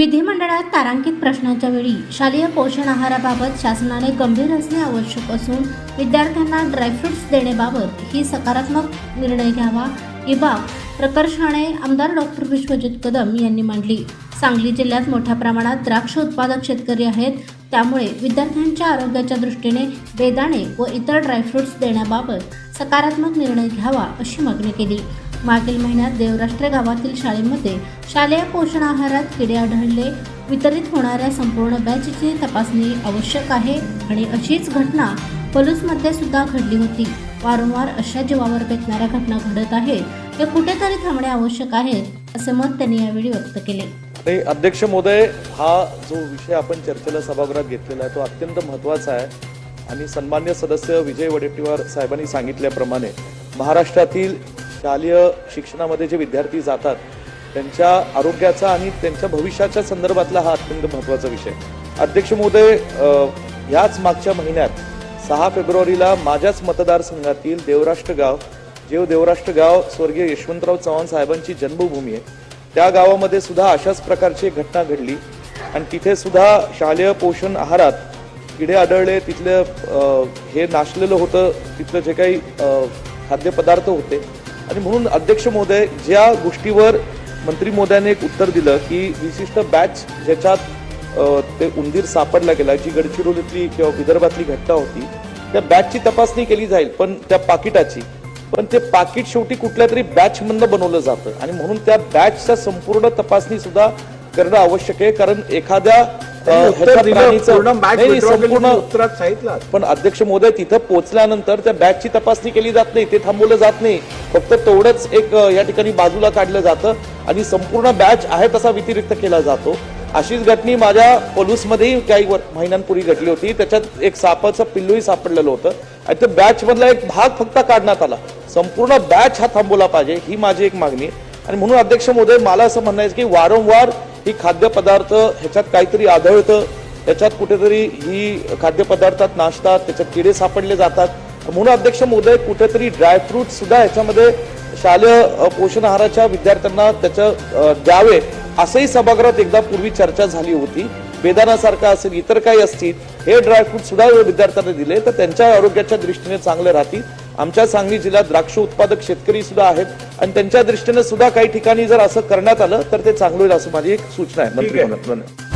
विधिमंडळात तारांकित प्रश्नांच्या वेळी शालेय पोषण आहाराबाबत शासनाने गंभीर असणे आवश्यक असून विद्यार्थ्यांना ड्रायफ्रुट्स देण्याबाबत ही सकारात्मक निर्णय घ्यावा ही बाब प्रकर्षाने आमदार डॉक्टर विश्वजित कदम यांनी मांडली. सांगली जिल्ह्यात मोठ्या प्रमाणात द्राक्ष उत्पादक शेतकरी आहेत. त्यामुळे विद्यार्थ्यांच्या आरोग्याच्या दृष्टीने बेदाणे व इतर ड्रायफ्रुट्स देण्याबाबत सकारात्मक निर्णय घ्यावा अशी मागणी केली. मागील महिन्यात देवराष्ट्र गावातील शाळेमध्ये शालेय पोषण आहारात किडे आढळले. वितरित होणाऱ्या संपूर्ण बॅचची तपासणी आवश्यक आहे आणि अशीच घटना पलूसमध्ये सुद्धा घडली होती. वारंवार अशा जीवावर बेतणाऱ्या घटना घडत आहेत. हे कुठेतरी थांबणे आवश्यक आहे असे मत त्यांनी यावेळी व्यक्त केले. अध्यक्ष महोदय हा जो विषय आपण चर्चेला सभागृहात घेतलेला आहे तो अत्यंत महत्त्वाचा आहे. आणि सन्मान्य सदस्य विजय वडेट्टीवार साहेबांनी सांगितल्याप्रमाणे महाराष्ट्रातील शालेय शिक्षणामध्ये जे विद्यार्थी जातात त्यांच्या आरोग्याचा आणि त्यांच्या भविष्याच्या संदर्भातला हा अत्यंत महत्त्वाचा विषय. अध्यक्ष महोदय ह्याच मागच्या महिन्यात सहा फेब्रुवारीला माझ्याच मतदारसंघातील देवराष्ट्र गाव जे देवराष्ट्र गाव स्वर्गीय यशवंतराव चव्हाण साहेबांची जन्मभूमी आहे त्या गावामध्ये सुद्धा अशाच प्रकारची एक घटना घडली. आणि तिथे सुद्धा शालेय पोषण आहारात किडे आढळले तिथलं हे नाशलेलं होतं तिथलं जे काही खाद्यपदार्थ होते आणि म्हणून अध्यक्ष महोदय ज्या गोष्टीवर मंत्री महोदयाने एक उत्तर दिलं की विशिष्ट बॅच ज्याच्यात ते उंदीर सापडला गेला जी गडचिरोलीतली किंवा विदर्भातली घटना होती त्या बॅचची तपासणी केली जाईल पण त्या पाकिटाची. पण ते पाकिट शेवटी कुठल्या तरी बॅच मधनं बनवलं जातं. आणि म्हणून त्या बॅचच्या संपूर्ण तपासणी सुद्धा करणं आवश्यक आहे कारण एखाद्या उत्तर दिलं, सांगितलं पण अध्यक्ष महोदय तिथं पोहोचल्यानंतर त्या बॅचची तपासणी केली जात नाही ते थांबवलं जात नाही. फक्त तेवढंच एक या ठिकाणी बाजूला काढलं जातं आणि संपूर्ण बॅच आहे तसा व्यतिरिक्त केला जातो. अशीच घटनी माझ्या पलूसमध्येही काही महिन्यांपूर्वी घडली होती. त्याच्यात एक सापाचं पिल्लूही सापडलेलं होतं. आणि त्या बॅच मधला एक भाग फक्त काढण्यात आला. संपूर्ण बॅच हा थांबवला पाहिजे ही माझी एक मागणी. आणि म्हणून अध्यक्ष महोदय मला असं म्हणणं आहे की वारंवार ही खाद्यपदार्थ ह्याच्यात काहीतरी आढळतं त्याच्यात कुठेतरी ही खाद्यपदार्थात नाशतात त्याच्यात किडे सापडले जातात. म्हणून अध्यक्ष महोदय कुठेतरी ड्रायफ्रूट सुद्धा ह्याच्यामध्ये शालेय पोषण आहाराच्या विद्यार्थ्यांना त्याचं द्यावे असंही सभागृहात एकदा पूर्वी चर्चा झाली होती. बेदानासारखा असेल इतर काही असतील हे ड्रायफ्रूट सुद्धा विद्यार्थ्यांना दिले तर त्यांच्या आरोग्याच्या दृष्टीने चांगले राहतील. आमच्या सांगली जिल्ह्यात द्राक्ष उत्पादक शेतकरी सुद्धा आहेत. आणि त्यांच्या दृष्टीने सुद्धा काही ठिकाणी जर असं करण्यात आलं तर ते चांगलं होईल असं माझी एक सूचना आहे. मंत्री